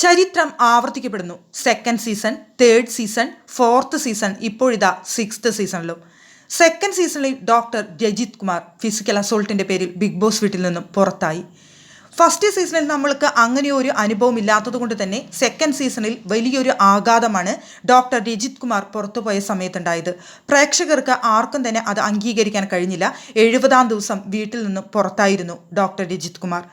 ചരിത്രം ആവർത്തിക്കപ്പെടുന്നു. Second season third season fourth season ഇപ്പോഴിതാ sixth സീസണിലും സെക്കൻഡ് സീസണിൽ ഡോക്ടർ രജിത് കുമാർ ഫിസിക്കൽ അസോൾട്ടിന്റെ പേരിൽ ബിഗ് ബോസ് വീട്ടിൽ നിന്നും പുറത്തായി. ഫസ്റ്റ് സീസണിൽ നമ്മൾക്ക് അങ്ങനെ ഒരു അനുഭവം ഇല്ലാത്തതുകൊണ്ട് തന്നെ സെക്കൻഡ് സീസണിൽ വലിയൊരു ആഘാതമാണ് ഡോക്ടർ രജിത് കുമാർ പുറത്തുപോയ സമയത്തുണ്ടായത്. പ്രേക്ഷകർക്ക് ആർക്കും തന്നെ അത് അംഗീകരിക്കാൻ കഴിഞ്ഞില്ല. എഴുപതാം ദിവസം വീട്ടിൽ നിന്നും പുറത്തായിരുന്നു ഡോക്ടർ രജിത് കുമാർ.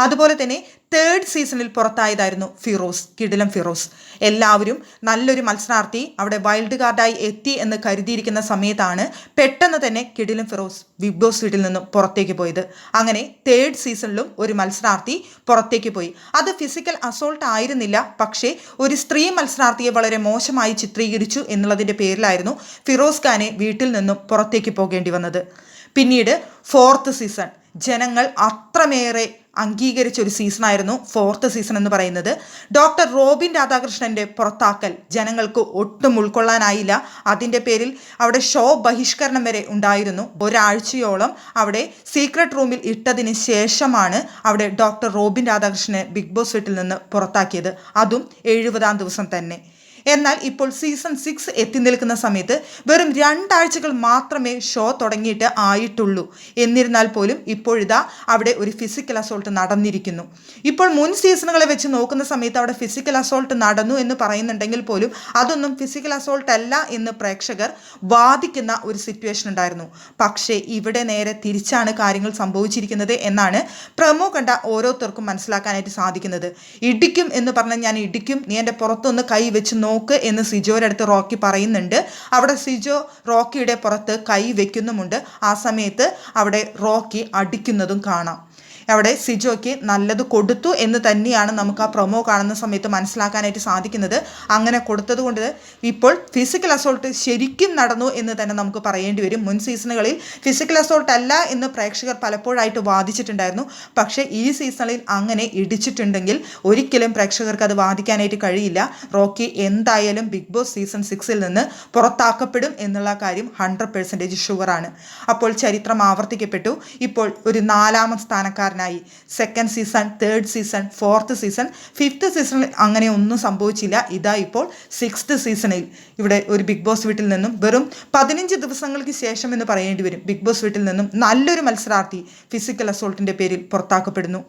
അതുപോലെ തന്നെ തേർഡ് സീസണിൽ പുറത്തായതായിരുന്നു ഫിറോസ് കിടിലം ഫിറോസ്. എല്ലാവരും നല്ലൊരു മത്സരാർത്ഥി അവിടെ വൈൽഡ് കാർഡായി എത്തി എന്ന് കരുതിയിരിക്കുന്ന സമയത്താണ് പെട്ടെന്ന് തന്നെ കിടിലം ഫിറോസ് ബിഗ് ബോസ് വീട്ടിൽ നിന്നും പുറത്തേക്ക് പോയത്. അങ്ങനെ തേർഡ് സീസണിലും ഒരു മത്സരാർത്ഥി പുറത്തേക്ക് പോയി. അത് ഫിസിക്കൽ അസോൾട്ട് ആയിരുന്നില്ല പക്ഷേ ഒരു സ്ത്രീ മത്സരാർത്ഥിയെ വളരെ മോശമായി ചിത്രീകരിച്ചു എന്നുള്ളതിന്റെ പേരിലായിരുന്നു ഫിറോസ് ഖാനെ വീട്ടിൽ നിന്നും പുറത്തേക്ക് പോകേണ്ടി വന്നത്. പിന്നീട് ഫോർത്ത് സീസൺ ജനങ്ങൾ അത്രമേറെ അംഗീകരിച്ച ഒരു സീസണായിരുന്നു ഫോർത്ത് സീസൺ എന്ന് പറയുന്നത്. ഡോക്ടർ റോബിൻ രാധാകൃഷ്ണന്റെ പുറത്താക്കൽ ജനങ്ങൾക്ക് ഒട്ടും ഉൾക്കൊള്ളാനായില്ല. അതിന്റെ പേരിൽ അവിടെ ഷോ ബഹിഷ്കരണം വരെ ഉണ്ടായിരുന്നു. ഒരാഴ്ചയോളം അവിടെ സീക്രട്ട് റൂമിൽ ഇട്ടതിന് ശേഷമാണ് അവിടെ ഡോക്ടർ റോബിൻ രാധാകൃഷ്ണനെ ബിഗ് ബോസ് വീട്ടിൽ നിന്ന് പുറത്താക്കിയത്. അതും എഴുപതാം ദിവസം തന്നെ. എന്നാൽ ഇപ്പോൾ സീസൺ സിക്സ് എത്തി നിൽക്കുന്ന സമയത്ത് വെറും രണ്ടാഴ്ചകൾ മാത്രമേ ഷോ തുടങ്ങിയിട്ട് ആയിട്ടുള്ളൂ. എന്നിരുന്നാൽ പോലും ഇപ്പോഴിതാ അവിടെ ഒരു ഫിസിക്കൽ അസോൾട്ട് നടന്നിരിക്കുന്നു. ഇപ്പോൾ മുൻ സീസണുകളെ വെച്ച് നോക്കുന്ന സമയത്ത് അവിടെ ഫിസിക്കൽ അസോൾട്ട് നടന്നു എന്ന് പറയുന്നുണ്ടെങ്കിൽ പോലും അതൊന്നും ഫിസിക്കൽ അസോൾട്ട് അല്ല എന്ന് പ്രേക്ഷകർ വാദിക്കുന്ന ഒരു സിറ്റുവേഷൻ ഉണ്ടായിരുന്നു. പക്ഷേ ഇവിടെ നേരെ തിരിച്ചാണ് കാര്യങ്ങൾ സംഭവിച്ചിരിക്കുന്നത് എന്നാണ് പ്രമോ കണ്ട ഓരോരുത്തർക്കും മനസ്സിലാക്കാനായിട്ട് സാധിക്കുന്നത്. ഇടിക്കും എന്ന് പറഞ്ഞാൽ ഞാൻ ഇടിക്കും നീ എന്റെ പുറത്തൊന്ന് കൈ വെച്ച് നോക്ക് എന്ന് സിജോയുടെ അടുത്ത് റോക്കി പറയുന്നുണ്ട്. അവിടെ സിജോ റോക്കിയുടെ പുറത്ത് കൈ വെക്കുന്നുമുണ്ട്. ആ സമയത്ത് അവിടെ റോക്കി അടിക്കുന്നതും കാണാം. അവിടെ സിജോയ്ക്ക് നല്ലത് കൊടുത്തു എന്ന് തന്നെയാണ് നമുക്ക് ആ പ്രൊമോ കാണുന്ന സമയത്ത് മനസ്സിലാക്കാനായിട്ട് സാധിക്കുന്നത്. അങ്ങനെ കൊടുത്തത് കൊണ്ട് ഇപ്പോൾ ഫിസിക്കൽ അസോൾട്ട് ശരിക്കും നടന്നു എന്ന് തന്നെ നമുക്ക് പറയേണ്ടി വരും. മുൻ സീസണുകളിൽ ഫിസിക്കൽ അസോൾട്ട് അല്ല എന്ന് പ്രേക്ഷകർ പലപ്പോഴായിട്ട് വാദിച്ചിട്ടുണ്ടായിരുന്നു. പക്ഷേ ഈ സീസണിൽ അങ്ങനെ ഇടിച്ചിട്ടുണ്ടെങ്കിൽ ഒരിക്കലും പ്രേക്ഷകർക്ക് അത് വാദിക്കാനായിട്ട് കഴിയില്ല. റോക്കി എന്തായാലും ബിഗ് ബോസ് സീസൺ സിക്സിൽ നിന്ന് പുറത്താക്കപ്പെടും എന്നുള്ള കാര്യം ഹൺഡ്രഡ് പെർസെന്റേജ് ഷുവറാണ് അപ്പോൾ ചരിത്രം ആവർത്തിക്കപ്പെട്ടു. ഇപ്പോൾ ഒരു നാലാമൻ സ്ഥാനക്കാരനായി second season third season fourth season fifth സീസണിൽ അങ്ങനെ ഒന്നും സംഭവിച്ചില്ല. ഇതാ ഇപ്പോൾ സിക്സ്ത് സീസണിൽ ഇവിടെ ഒരു ബിഗ് ബോസ് വീട്ടിൽ നിന്നും വെറും പതിനഞ്ച് ദിവസങ്ങൾക്ക് ശേഷം എന്ന് പറയേണ്ടി വരും. ബിഗ് ബോസ് വീട്ടിൽ നിന്നും നല്ലൊരു മത്സരാർത്ഥി ഫിസിക്കൽ അസോൾട്ടിന്റെ പേരിൽ പുറത്താക്കപ്പെടുന്നു.